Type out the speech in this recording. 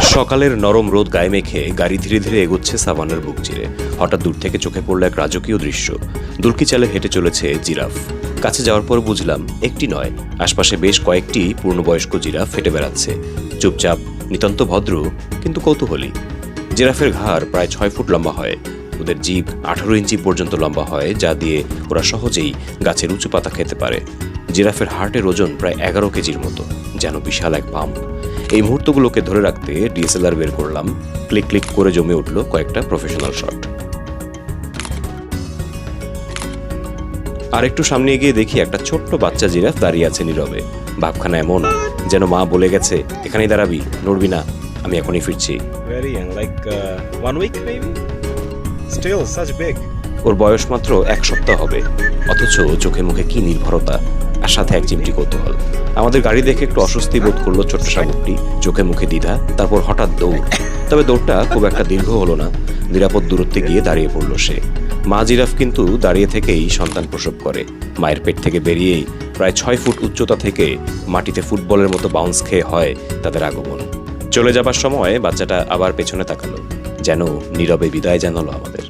সকালের নরম রোদ গায়ে মেখে গাড়ি ধীরে ধীরে এগোচ্ছে সাভানার বুক চিরে হঠাৎ দূর থেকে চোখে পড়ল এক রাজকীয় দৃশ্য। দুলকি চালে হেঁটে চলেছে জিরাফ। কাছে যাওয়ার পর বুঝলাম একটি নয়। আশপাশে বেশ কয়েকটি পূর্ণবয়স্ক জিরাফ হেঁটে বেড়াচ্ছে। চুপচাপ, নিতান্ত ভদ্র, কিন্তু কৌতূহলী। জিরাফের ঘাড় প্রায় ছয় ফুট লম্বা হয়। ওদের জিভ আঠারো ইঞ্চি পর্যন্ত লম্বা হয়, যা দিয়ে ওরা সহজেই গাছের উঁচু পাতা খেতে পারে। জিরাফের হার্টের ওজন প্রায় এগারো কেজির মতো যেন বিশাল এক পাম্প। এই মুহূর্তগুলোকে ধরে রাখতে ডিএসএলআর বের করলাম। ক্লিক ক্লিক করে জমে উঠল কয়েকটা প্রফেশনাল শট আর একটু সামনে গিয়ে দেখি একটা ছোট্ট বাচ্চা জিরাফ দাঁড়িয়ে আছে নীরবে। ভাবখানা এমন যেন মা বলে গেছে এখানেই দাঁড়াবি নড়বি না আমি এখনই ফিরছি। Uh. ওর বয়স মাত্র এক সপ্তাহ হবে অথচ চোখে মুখে কি নির্ভরতা। আর সাথে এক চিমটি কৌতূহল। আমাদের গাড়ি দেখে একটু অস্বস্তি বোধ করল ছোট্ট শামুকটি চোখে মুখে দ্বিধা, তারপর হঠাৎ দৌড়। তবে দৌড়টা খুব একটা দীর্ঘ হলো না। নিরাপদ দূরত্বে গিয়ে দাঁড়িয়ে পড়ল সে। মা জিরাফ কিন্তু দাঁড়িয়ে থেকেই সন্তান প্রসব করে। মায়ের পেট থেকে বেরিয়েই প্রায় ছয় ফুট উচ্চতা থেকে মাটিতে ফুটবলের মতো বাউন্স খেয়ে হয় তাদের আগমন। চলে যাবার সময় বাচ্চাটা আবার পেছনে তাকালো, যেন নীরবে বিদায় জানালো আমাদের।